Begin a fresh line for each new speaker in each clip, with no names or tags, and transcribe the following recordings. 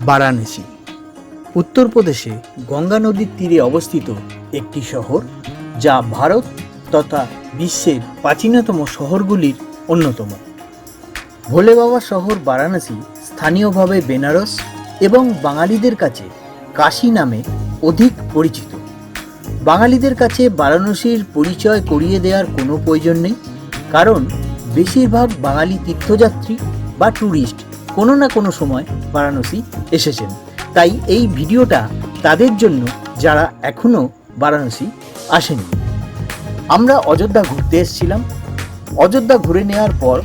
বারাণসী। উত্তরপ্রদেশে গঙ্গা নদীর তীরে অবস্থিত একটি শহর, যা ভারত তথা বিশ্বের প্রাচীনতম শহরগুলির অন্যতম। ভোলে বাবা শহর বারাণসী স্থানীয়ভাবে বেনারস এবং বাঙালিদের কাছে কাশী নামে অধিক পরিচিত। বাঙালিদের কাছে বারাণসীর পরিচয় করিয়ে দেওয়ার কোনো প্রয়োজন নেই, কারণ বেশিরভাগ বাঙালি তীর্থযাত্রী বা ট্যুরিস্ট কোনো না কোনো সময় বারাণসী এসেছেন। তাই এই ভিডিওটা তাদের জন্য যারা এখনও বারাণসী আসেনি। আমরা অযোধ্যা ঘুরতে এসেছিলাম। অযোধ্যা ঘুরে নেওয়ার পর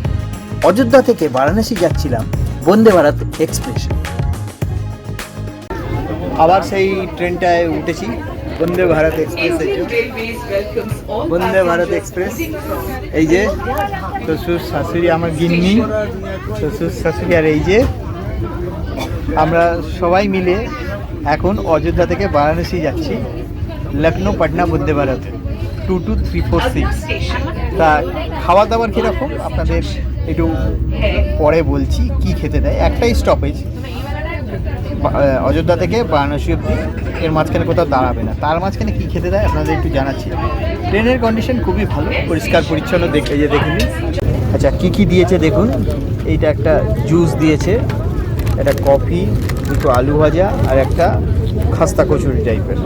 অযোধ্যা থেকে বারাণসী যাচ্ছিলাম বন্দে ভারত এক্সপ্রেসে। আবার সেই ট্রেনটায় উঠেছি। বন্দে ভারত এক্সপ্রেসের বন্দে ভারত এক্সপ্রেস। এই যে শ্বশুর শাশুড়ি আমার গিন্নি। শ্বশুর শাশুড়ি আর এই যে আমরা সবাই মিলে এখন অযোধ্যা থেকে বারাণসী যাচ্ছি। Lucknow Patna Vande Bharat. Two two three four six তা খাওয়া দাওয়ার কীরকম? আপনাদের একটু পরে বলছি কি খেতে দেয়? একটাই স্টপেজ অযোধ্যা থেকে বারাণসী অব্দি এর মাঝখানে কোথাও দাঁড়াবে না। তার মাঝখানে কি খেতে দেয় আপনাদের একটু জানাচ্ছি। ট্রেনের কন্ডিশন খুবই ভালো, পরিষ্কার, পরিচ্ছন্ন দেখে যে দেখে আচ্ছা কি কি দিয়েছে দেখুন। এইটা একটা জুস দিয়েছে, একটা কফি দুটো আলু ভাজা আর একটা খাস্তা কচুরি টাইপের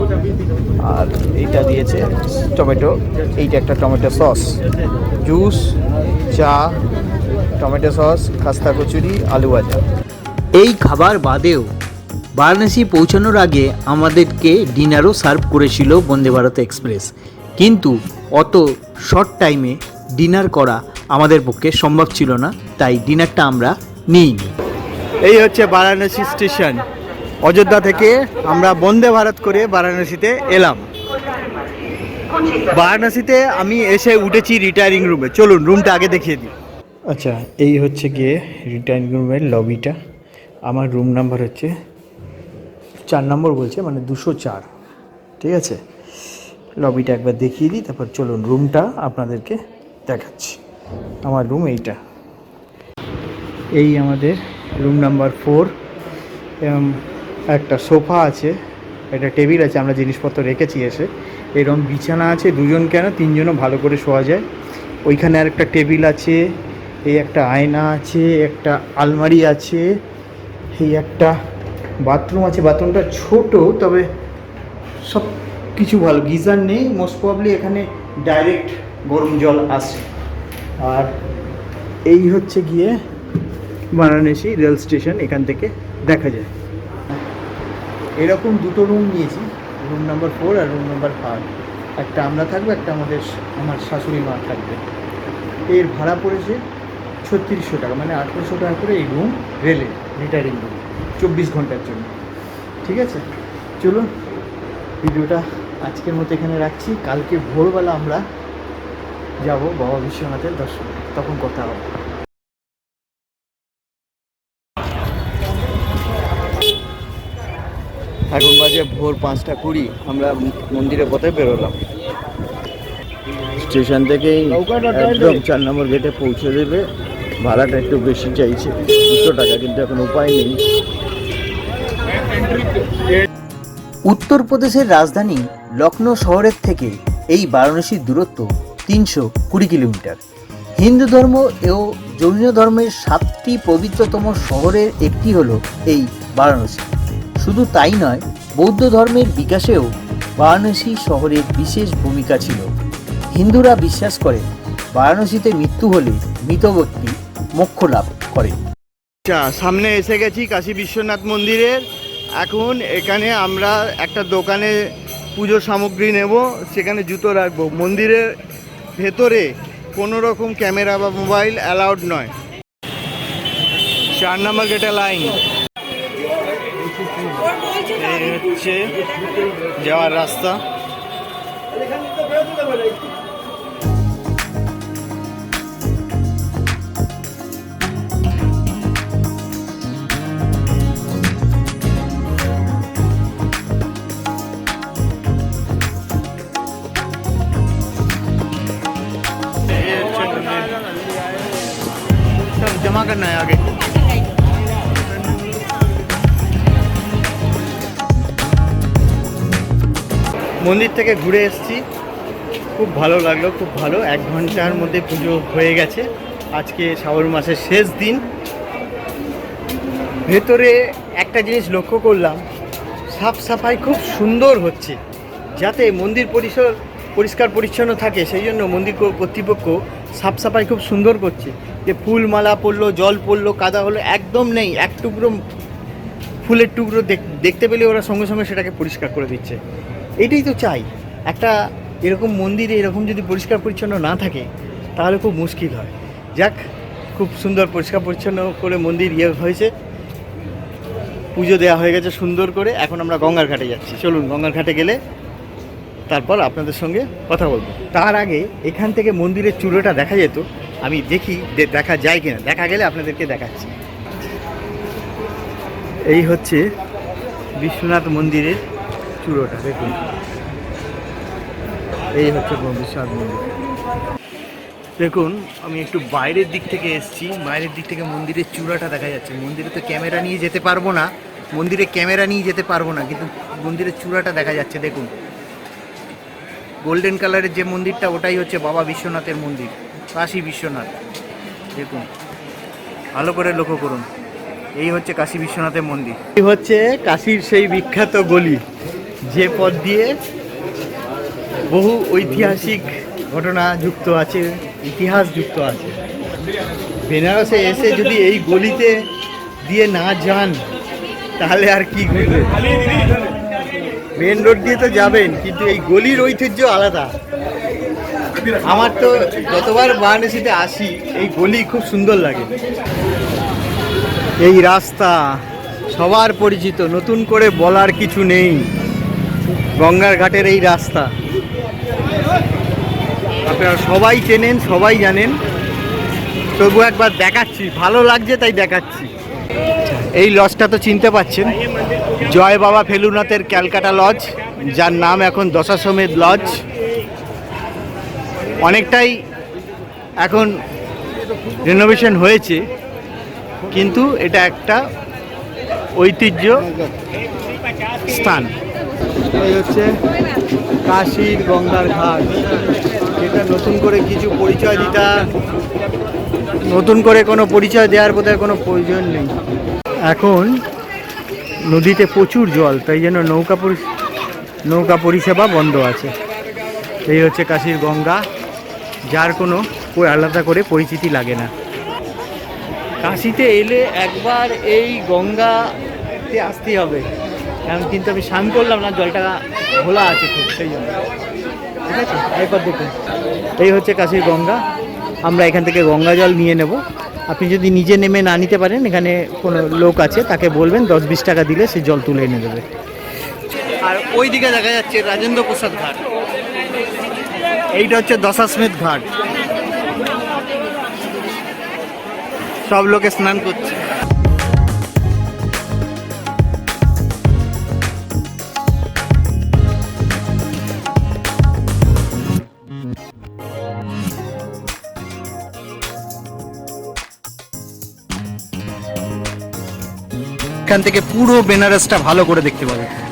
আর এইটা দিয়েছে টমেটো, এইটা একটা টমেটো সস। জুস চা, টমেটো সস, খাস্তা কচুরি, আলু ভাজা। এই খাবার বাদেও বারাণসী পৌঁছানোর আগে আমাদেরকে ডিনারও সার্ভ করেছিল বন্দে ভারত এক্সপ্রেস। কিন্তু অত শর্ট টাইমে ডিনার করা আমাদের পক্ষে সম্ভব ছিল না তাই ডিনারটা আমরা নিইনি। এই হচ্ছে বারাণসী স্টেশন। অযোধ্যা থেকে আমরা বন্দে ভারত করে বারাণসীতে এলাম। বারাণসীতে আমি এসে উঠেছি রিটায়ারিং রুমে। চলুন রুমটা আগে দেখিয়ে দিই। আচ্ছা এই হচ্ছে গিয়ে রিটায়ারিং রুমের লবিটা আমার রুম নাম্বার হচ্ছে চার নম্বর বলছে মানে দুশো চার। ঠিক আছে? লবিটা একবার দেখিয়ে দিই, তারপর চলুন রুমটা আপনাদেরকে দেখাচ্ছি। আমার রুম এইটা। এই আমাদের রুম নাম্বার ফোর একটা সোফা আছে, একটা টেবিল আছে, আমরা জিনিসপত্র রেখেছি এসে। এরকম বিছানা আছে, দুজন কেন, তিনজনও ভালো করে শোয়া যায়। ওইখানে আর একটা টেবিল আছে, এই একটা আয়না আছে, একটা আলমারি আছে এই একটা বাথরুম আছে। বাথরুমটা ছোট, তবে সব কিছু ভালো। গিজার নেই মোস্ট প্রবলি এখানে ডাইরেক্ট গরম জল আসে। আর এই হচ্ছে গিয়ে বারাণসী রেল স্টেশন এখান থেকে দেখা যায়। এরকম দুটো রুম নিয়েছি রুম নাম্বার ফোর আর রুম নাম্বার ফাইভ একটা আমরা থাকব, একটা আমাদের আমার শাশুড়ি মা থাকবে। এর ভাড়া পড়েছে ছত্রিশশো টাকা মানে আঠেরোশো টাকা করে এই রুম রেলে রিটায়ারিং রুম চব্বিশ ঘণ্টার জন্য। ঠিক আছে? চলুন, ভিডিওটা আজকের মতো এখানে রাখছি। কালকে ভোরবেলা আমরা যাব বাবা বিশ্বনাথের দর্শন। তখন কথা হবে। এখন বাজে ভোর পাঁচটা কুড়ি, আমরা মন্দিরের পথে বেরোলাম। স্টেশন থেকেই একদম চার নম্বর গেটে পৌঁছে দেবে। ভাড়াটা একটু বেশি চাইছে, দুশো টাকা, কিন্তু এখন উপায় নেই। উত্তরপ্রদেশের রাজধানী লখনৌ শহরের থেকে এই বারাণসীর দূরত্ব তিনশো কুড়ি কিলোমিটার। হিন্দু ধর্ম ও জৈন ধর্মের সাতটি পবিত্রতম শহরের একটি হলো এই বারাণসী। শুধু তাই নয়, বৌদ্ধ ধর্মের বিকাশেও বারাণসী শহরের বিশেষ ভূমিকা ছিল। হিন্দুরা বিশ্বাস করে, বারাণসীতে মৃত্যু হলে মৃত ব্যক্তি মোক্ষ লাভ করে। আচ্ছা সামনে এসে গেছি কাশী বিশ্বনাথ মন্দিরের। এখন এখানে আমরা একটা দোকানে পুজো সামগ্রী নেব, সেখানে জুতো রাখব। মন্দিরের ভেতরে কোনো রকম ক্যামেরা বা মোবাইল অ্যালাউড নয়। চার নম্বর গেটে লাইন। হচ্ছে যাওয়ার রাস্তা। घुमा करना है आगे। মন্দির থেকে ঘুরে এসছি। খুব ভালো লাগল, খুব ভালো। এক ঘণ্টার মধ্যে পুজো হয়ে গেছে। আজকে শ্রাবণ মাসের শেষ দিন। ভেতরে একটা জিনিস লক্ষ্য করলাম, সাফ সাফাই খুব সুন্দর হচ্ছে। যাতে মন্দির পরিসর পরিষ্কার পরিচ্ছন্ন থাকে, সেই জন্য মন্দির কর্তৃপক্ষ সাফ সাফাই খুব সুন্দর করছে। যে ফুল মালা পড়ল, জল পড়ল, কাদা হলো, একদম নেই। এক টুকরো ফুলের টুকরো দেখ- দেখতে পেলে ওরা সঙ্গে সঙ্গে সেটাকে পরিষ্কার করে দিচ্ছে। এটাই তো চাই। একটা এরকম মন্দিরে এরকম যদি পরিষ্কার পরিচ্ছন্ন না থাকে, তাহলে খুব মুশকিল হয়। যাক, খুব সুন্দর পরিষ্কার পরিচ্ছন্ন করে মন্দির ইয়ে হয়েছে। পুজো দেওয়া হয়ে গেছে সুন্দর করে। এখন আমরা গঙ্গার ঘাটে যাচ্ছি। চলুন, গঙ্গার ঘাটে গেলে তারপর আপনাদের সঙ্গে কথা বলব। তার আগে এখান থেকে মন্দিরের চূড়োটা দেখা যেত। আমি দেখি দে- দেখা যায় কিনা। দেখা গেলে আপনাদেরকে দেখাচ্ছি। এই হচ্ছে বিশ্বনাথ মন্দিরের চূড়োটা, দেখুন। এই হচ্ছে বিশ্বনাথ মন্দির। দেখুন, আমি একটু বাইরের দিক থেকে এসেছি। বাইরের দিক থেকে মন্দিরের চূড়াটা দেখা যাচ্ছে। মন্দিরে তো ক্যামেরা নিয়ে যেতে পারব না। মন্দিরে ক্যামেরা নিয়ে যেতে পারব না, কিন্তু মন্দিরের চূড়াটা দেখা যাচ্ছে, দেখুন। গোল্ডেন কালারের যে মন্দিরটা, ওটাই হচ্ছে বাবা বিশ্বনাথের মন্দির। কাশী বিশ্বনাথ। দেখুন, ভালো করে লক্ষ্য করুন। এই হচ্ছে কাশী বিশ্বনাথের মন্দির। এই হচ্ছে কাশীর সেই বিখ্যাত গলি, যে পথ দিয়ে বহু ঐতিহাসিক ঘটনা যুক্ত আছে, ইতিহাস যুক্ত আছে। বেনারসে এসে যদি এই গলিতে দিয়ে না যান, তাহলে আর কি ঘুরবে মেন রোড দিয়ে তো যাবেন, কিন্তু এই গলির ঐতিহ্য আলাদা। আমার তো যতবার বারাণসীতে আসি, এই গলি খুব সুন্দর লাগে। এই রাস্তা সবার পরিচিত, নতুন করে বলার কিছু নেই। গঙ্গার ঘাটের এই রাস্তা। আপনারা সবাই চেনেন, সবাই জানেন। তবু একবার দেখাচ্ছি, ভালো লাগছে তাই দেখাচ্ছি। এই লজটা তো চিনতে পাচ্ছেন। জয় বাবা ফেলুনাথের ক্যালকাটা লজ, যার নাম এখন দশাশ্বমেধ লজ। অনেকটাই এখন রেনোভেশন হয়েছে কিন্তু এটা একটা ঐতিহ্য স্থান। এই হচ্ছে কাশীর গঙ্গার ঘাট। যেটা নতুন করে কিছু পরিচয় দিতা নতুন করে কোনো পরিচয় দেওয়ার বোধহয় কোনো প্রয়োজন নেই। এখন নদীতে প্রচুর জল তাই জন্য নৌকা পরি নৌকা পরিষেবা বন্ধ আছে। এই হচ্ছে কাশীর গঙ্গা। যার কোনো আলাদা করে পরিচিতি লাগে না। কাশিতে এলে একবার এই গঙ্গাতে আসতেই হবে। কারণ কিন্তু আমি স্নান করলাম না, জলটা ঘোলা আছে খুব, সেই জন্য। ঠিক আছে? একবার দেখুন। এই হচ্ছে কাশির গঙ্গা। আমরা এখান থেকে গঙ্গা জল নিয়ে নেব। আপনি যদি নিজে নেমে না নিতে পারেন, এখানে কোনো লোক আছে, তাকে বলবেন দশ বিশ টাকা দিলে সে জল তুলে এনে দেবে। আর ওই দিকে দেখা যাচ্ছে রাজেন্দ্র প্রসাদ ঘাট। এইটা হচ্ছে দশাশ্মেধ ঘাট। সব লোকে স্নান করছে। এখান থেকে পুরো বেনারসটা ভালো করে দেখতে পাবে।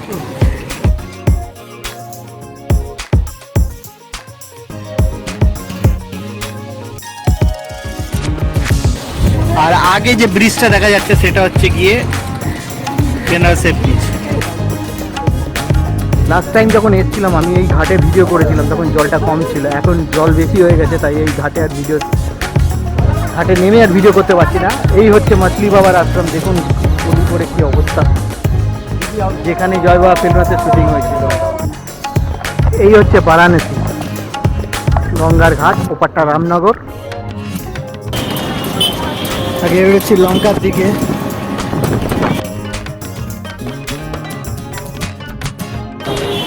আগে যে ব্রিজটা দেখা যাচ্ছে সেটা হচ্ছে গিয়ে বেনারসের ব্রিজ লাস্ট টাইম যখন এসেছিলাম, আমি এই ঘাটে ভিডিও করেছিলাম, তখন জলটা কম ছিল। এখন জল বেশি হয়ে গেছে, তাই এই ঘাটে আর ভিডিও ঘাটে নেমে আর ভিডিও করতে পারছি না। এই হচ্ছে মাছলি বাবার আশ্রম, দেখুন পুরী করে কি অবস্থা। যেখানে জয় বাবা ফিল্মসের শুটিং হয়েছিল। এই হচ্ছে বারাণসী। গঙ্গার ঘাট, ওপারটা রামনগর। আগে বেরোচ্ছি লঙ্কার দিকে।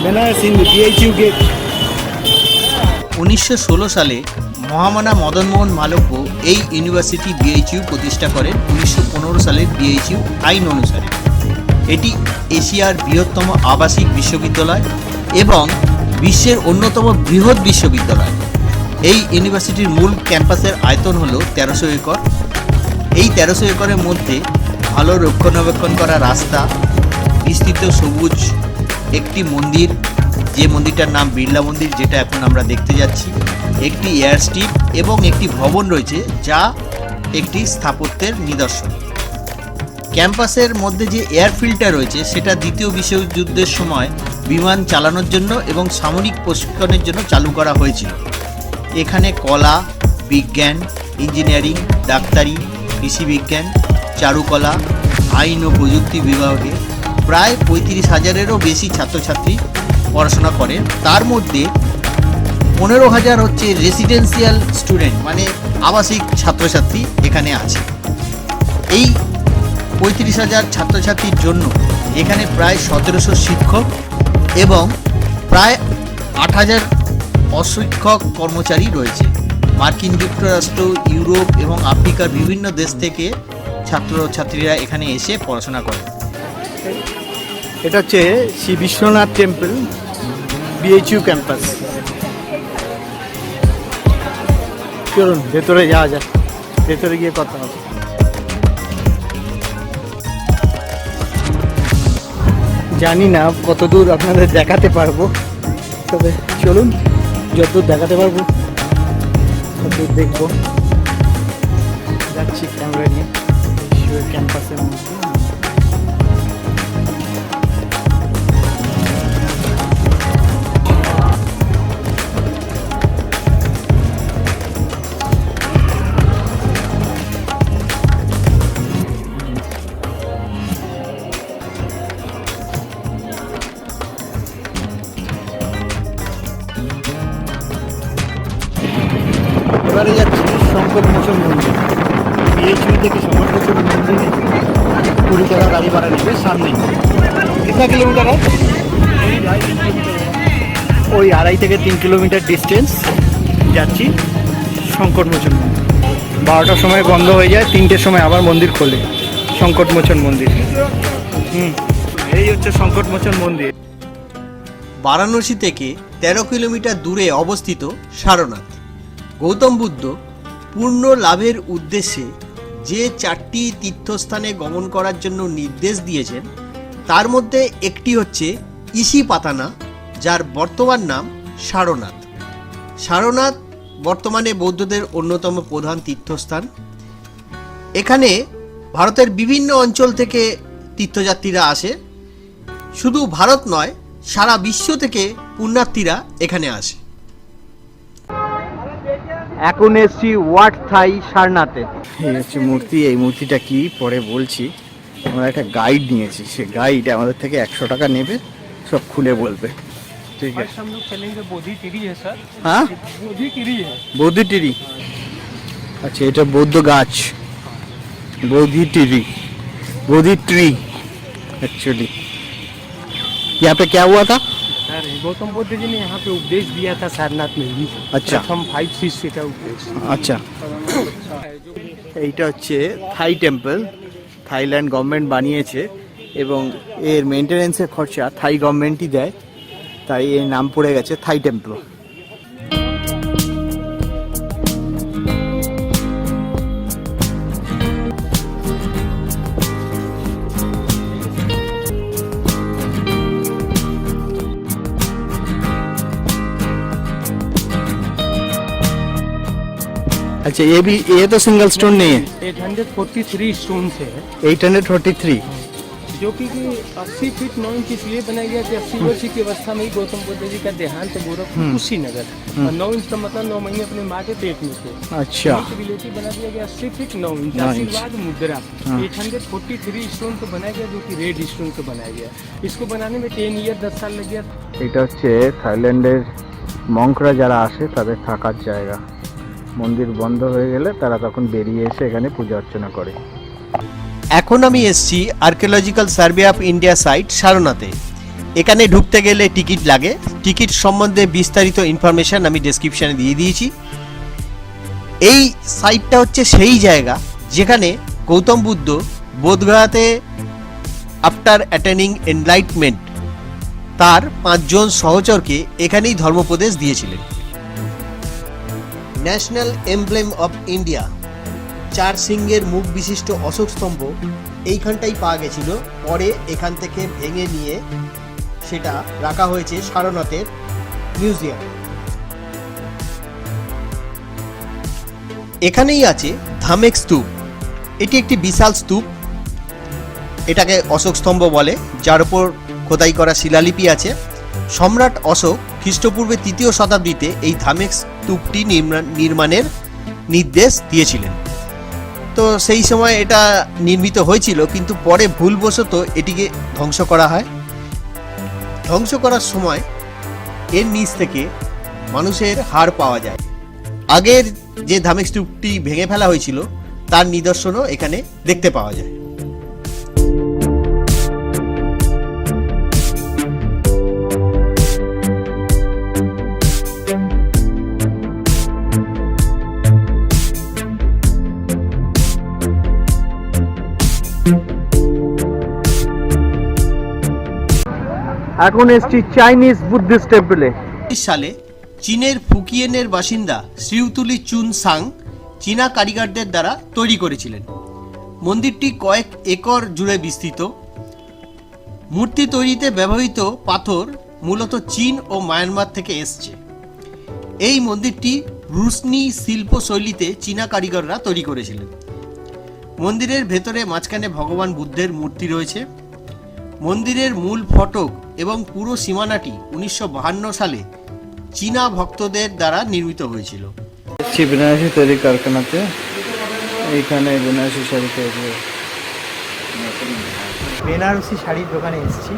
বেনারস হিন্দু
উনিশশো সালে মহামানা মদনমোহন মালব্য এই ইউনিভার্সিটি বিএইচইউ প্রতিষ্ঠা করেন উনিশশো সালের বিএইচইউ আইন অনুসারে। এটি এশিয়ার বৃহত্তম আবাসিক বিশ্ববিদ্যালয় এবং বিশ্বের অন্যতম বৃহৎ বিশ্ববিদ্যালয়। এই ইউনিভার্সিটির মূল ক্যাম্পাসের আয়তন হল তেরোশো একর। এই তেরোশো একরের মধ্যে ভালো রক্ষণাবেক্ষণ করা রাস্তা, বিস্তৃত সবুজ একটি মন্দির, যে মন্দিরটার নাম বিড়লা মন্দির যেটা এখন আমরা দেখতে যাচ্ছি, একটি এয়ার স্ট্রিপ এবং একটি ভবন রয়েছে যা একটি স্থাপত্যের নিদর্শন। ক্যাম্পাসের মধ্যে যে এয়ারফিল্ডটা রয়েছে, সেটা দ্বিতীয় বিশ্বযুদ্ধের সময় বিমান চালানোর জন্য এবং সামরিক প্রশিক্ষণের জন্য চালু করা হয়েছিল। এখানে কলা, বিজ্ঞান ইঞ্জিনিয়ারিং ডাক্তারি কৃষি বিজ্ঞান, চারুকলা, আইন ও প্রযুক্তি বিভাগে প্রায় পঁয়ত্রিশ হাজারেরও বেশি ছাত্রছাত্রী পড়াশোনা করেন তার মধ্যে পনেরো হাজার হচ্ছে রেসিডেন্সিয়াল স্টুডেন্ট মানে আবাসিক ছাত্রছাত্রী এখানে আছে। এই পঁয়ত্রিশ হাজার ছাত্রছাত্রীর জন্য এখানে প্রায় সতেরোশো শিক্ষক এবং প্রায় আট হাজার অশিক্ষক কর্মচারী রয়েছে। মার্কিন যুক্তরাষ্ট্র, ইউরোপ এবং আফ্রিকার বিভিন্ন দেশ থেকে ছাত্রছাত্রীরা এখানে এসে পড়াশোনা করে।
এটা হচ্ছে Shri Vishwanath temple BHU campus. চলুন, ভেতরে যাওয়া যাক। ভেতরে গিয়ে কথা হবে। জানি না কতদূর আপনাদের দেখাতে পারব, তবে চলুন, যতদূর দেখাতে পারব। দেখব। যাচ্ছি ক্যামেরা নিয়ে। ক্যাম্পাসের মধ্যে এবারে যাচ্ছি শঙ্কর মোচন মন্দির। বিএইচইউ থেকে শঙ্কর মোচন মন্দিরে কুড়ি টাকা গাড়ি ভাড়া নেবে সামনেই। কিतना কিলোমিটার ওই আড়াই থেকে তিন কিলোমিটার ডিস্টেন্স যাচ্ছি শঙ্কর মোচন মন্দির। বারোটার সময় বন্ধ হয়ে যায় তিনটের সময় আবার মন্দির খোলে সংকট মোচন মন্দির। হুম এই হচ্ছে সংকট মোচন মন্দির।
বারাণসী থেকে তেরো কিলোমিটার দূরে অবস্থিত সারনাথ। গৌতম বুদ্ধ পূর্ণ লাভের উদ্দেশ্যে যে চারটি তীর্থস্থানে গমন করার জন্য নির্দেশ দিয়েছেন, তার মধ্যে একটি হচ্ছে ইসি পাতানা, যার বর্তমান নাম সারনাথ। সারনাথ বর্তমানে বৌদ্ধদের অন্যতম প্রধান তীর্থস্থান। এখানে ভারতের বিভিন্ন অঞ্চল থেকে তীর্থযাত্রীরা আসে। শুধু ভারত নয়, সারা বিশ্ব থেকে পুণ্যার্থীরা এখানে আসে।
এখন এসছি ওয়াট থাই সারনাথে এই হচ্ছে মূর্তি এই মূর্তিটা কি পরে বলছি আমরা একটা গাইড নিয়েছি সে গাইড আমাদের থেকে একশো টাকা নেবে সব খুলে বলবে ঠিক আছে
हम लोग चलेंगे बोधी टिरी है सर
হ্যাঁ
बोधी टिरी है
बौद्ध टिरी अच्छा এটা বৌদ্ধ গাছ बोधि टिरी बोधि ट्री एक्चुअली यहाँ पे क्या हुआ था
सर गौतम बुद्ध जी ने यहाँ पे उपदेश दिया था सारनाथ में भी
अच्छा।
प्रथम फाइव शिष्य का उपदेश
আচ্ছা এইটা হচ্ছে থাই টেম্পল থাইল্যান্ড গভর্নমেন্ট বানিয়েছে এবং এর মেনটেনেন্সের খরচা থাই গভর্নমেন্টই দেয় তাই এর নাম পড়ে গেছে থাই টেম্পল अच्छा ये भी ये तो सिंगल स्टोन नहीं है
eight hundred forty three stone से है
843
जो कि अस्सी फीट नौ इंच इसलिए बनाया गया कि अस्सी वर्ष की अवस्था में ही गौतम बुद्ध जी का देहांत गोरखपुर कुशीनगर और नौ इंच का मतलब नौ महीने अपने माँ के पेट में थे
अच्छा
रिलेटिव बना दिया गया अस्सी फीट नौ इंच
नौ इंच।
आशीर्वाद मुद्रा
हाँ।
Eight hundred forty three stone को बनाया गया जो कि रेड स्टोन को बनाया गया इसको बनाने में टेन ईयर दस साल लग गया
এটা হচ্ছে থাইল্যান্ডের মঙ্করা যারা আসে তাদের থাকার জায়গা মন্দির বন্ধ হয়ে গেলে তারা তখন বেরিয়ে এসে এখানে পূজা অর্চনা করে।
এখন আমি এসছি archaeological survey of India site সারনাতে। এখানে ঢুকতে গেলে টিকিট লাগে। টিকিট সম্বন্ধে বিস্তারিত ইনফরমেশন আমি ডেসক্রিপশানে দিয়ে দিয়েছি। এই সাইটটা হচ্ছে সেই জায়গা যেখানে গৌতম বুদ্ধ বোধগয়াতে আফটার অ্যাটেনিং এনলাইটমেন্ট তার পাঁচজন সহচরকে এখানেই ধর্মোপদেশ দিয়েছিলেন। National emblem of India. চার সিংহের মুখ বিশিষ্ট অশোক স্তম্ভ এইখানটাই পাওয়া গেছিল, পরে এখান থেকে ভেঙে নিয়ে সেটা রাখা হয়েছে সারনাথের মিউজিয়াম। এখানেই আছে ধামেক স্তূপ। এটি একটি বিশাল স্তূপ। এটাকে অশোক স্তম্ভ বলে, যার উপর খোদাই করা শিলালিপি আছে। সম্রাট অশোক খ্রিস্টপূর্বে তৃতীয় শতাব্দীতে এই ধামেক স্তূপটি নির্মা- নির্মাণের নির্দেশ দিয়েছিলেন। তো সেই সময় এটা নির্মিত হয়েছিল, কিন্তু পরে ভুলবশত এটিকে ধ্বংস করা হয়। ধ্বংস করার সময় এর নিচ থেকে মানুষের হাড় পাওয়া যায়। আগের যে ধামেক স্তূপটি ভেঙে ফেলা হয়েছিল, তার নিদর্শনও এখানে দেখতে পাওয়া যায়।
এখন এসছি চাইনিজ বুদ্ধিস্ট টেম্পলে
সালে চীনের ফুকিয়েনের বাসিন্দা শ্রিউতুলি চুন সাং চীনা কারিগরদের দ্বারা তৈরি করেছিলেন। মন্দিরটি কয়েক একর জুড়ে বিস্তৃত। মূর্তি তৈরিতে ব্যবহৃত পাথর মূলত চীন ও মায়ানমার থেকে এসছে। এই মন্দিরটি রুশনি শিল্প শৈলীতে চীনা কারিগররা তৈরি করেছিলেন। মন্দিরের ভেতরে মাঝখানে ভগবান বুদ্ধের মূর্তি রয়েছে। মন্দিরের মূল ফটক এবং পুরো সীমানাটি উনিশশো সালে চীনা ভক্তদের দ্বারা নির্মিত হয়েছিল।
এসছি বেনারসি তৈরি কারখানাতে। এইখানে বেনারসি শাড়ি তৈরি। বেনারসি শাড়ির দোকানে এসেছি।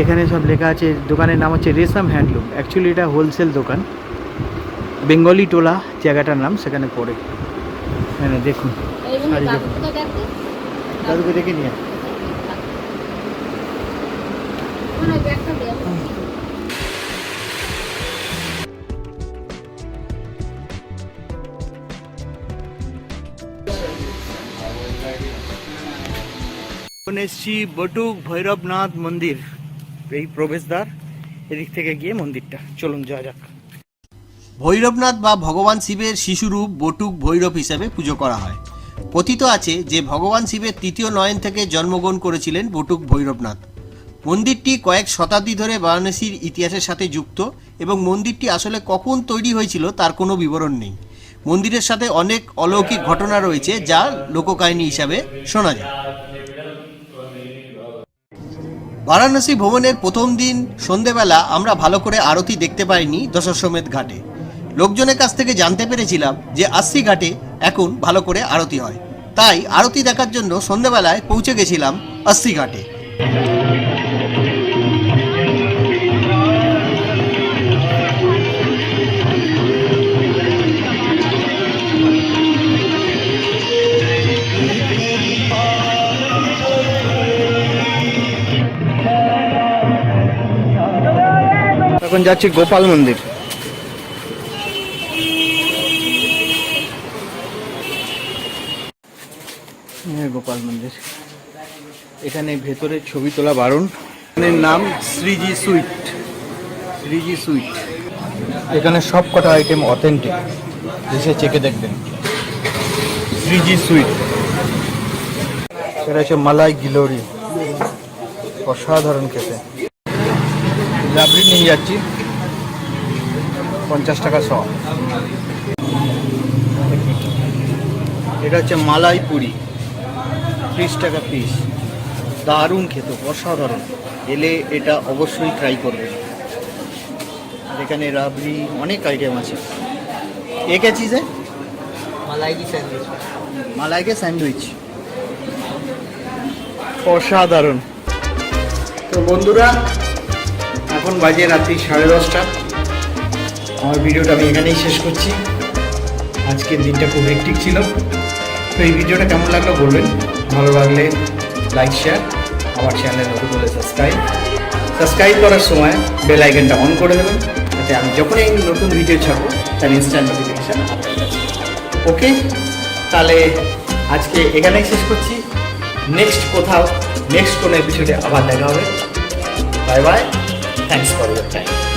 এখানে সব লেখা আছে দোকানের নাম হচ্ছে রেশম হ্যান্ডলুম। অ্যাকচুয়ালি এটা হোলসেল দোকান। বেঙ্গলি টোলা জায়গাটার নাম সেখানে পড়ে। হ্যাঁ দেখুন। শাড়ি দেখুন। দাদুকে দেখে। নিয়ে এসছি বটুক, ভৈরবনাথ মন্দির, এই প্রবেশদ্বার এদিক থেকে গিয়ে মন্দিরটা। চলুন, যাওয়া যাক।
ভৈরবনাথ বা ভগবান শিবের শিশুরূপ বটুক, ভৈরব হিসাবে পুজো করা হয়। কথিত আছে যে ভগবান শিবের তৃতীয় নয়ন থেকে জন্মগ্রহণ করেছিলেন বটুক, ভৈরবনাথ। মন্দিরটি কয়েক শতাব্দী ধরে বারাণসীর ইতিহাসের সাথে যুক্ত এবং মন্দিরটি আসলে কখন তৈরি হয়েছিল তার কোনো বিবরণ নেই। মন্দিরের সাথে অনেক অলৌকিক ঘটনা রয়েছে যা লোককাহিনী হিসাবে শোনা যায়। বারাণসী ভ্রমণের প্রথম দিন সন্ধেবেলা আমরা ভালো করে আরতি দেখতে পাইনি দশাশ্বমেধ ঘাটে। লোকজনের কাছ থেকে জানতে পেরেছিলাম যে আশি ঘাটে এখন ভালো করে আরতি হয়। তাই আরতি দেখার জন্য সন্ধেবেলায় পৌঁছে গেছিলাম আশি ঘাটে।
এখন যাচ্ছি গোপাল মন্দির। গোপাল মন্দির। এখানে ভেতরে ছবি তোলা বারণ। এখানের নাম শ্রীজি সুইট। শ্রীজি সুইট। এখানে সব কটা আইটেম অথেন্টিক এসে চেকে দেখবেন। শ্রীজি সুইট। এটা হচ্ছে মালাই গিলোরি। অসাধারণ খেতে। রাবড়ি নিয়ে যাচ্ছি। পঞ্চাশ টাকা শ এটা হচ্ছে মালাই পুরি। ত্রিশ টাকা পিস দারুণ খেত অসাধারণ। এলে এটা অবশ্যই ট্রাই করবে। এখানে রাবড়ি অনেক আইটেম আছে। এ কে চিজ হ্যাঁ মালাইকে স্যান্ডউইচ অসাধারণ। তো বন্ধুরা এখন বাজে রাত্রি সাড়ে দশটা। আমার ভিডিওটা আমি এখানেই শেষ করছি। আজকের দিনটা খুব হেক্টিক ছিল। তো এই ভিডিওটা কেমন লাগল বলবেন। ভালো লাগলে লাইক শেয়ার আমার চ্যানেল নতুন হলে সাবস্ক্রাইব সাবস্ক্রাইব করার সময় বেল আইকনটা অন করে দেবেন। যাতে আমি যখনই এই নতুন ভিডিও ছাড়বো, তার ইনস্ট্যান্ট নোটিফিকেশান ওকে তাহলে আজকে এখানেই শেষ করছি। নেক্সট কোথাও নেক্সট কোনো এপিসোডে আবার দেখা হবে। Bye bye thanks for your time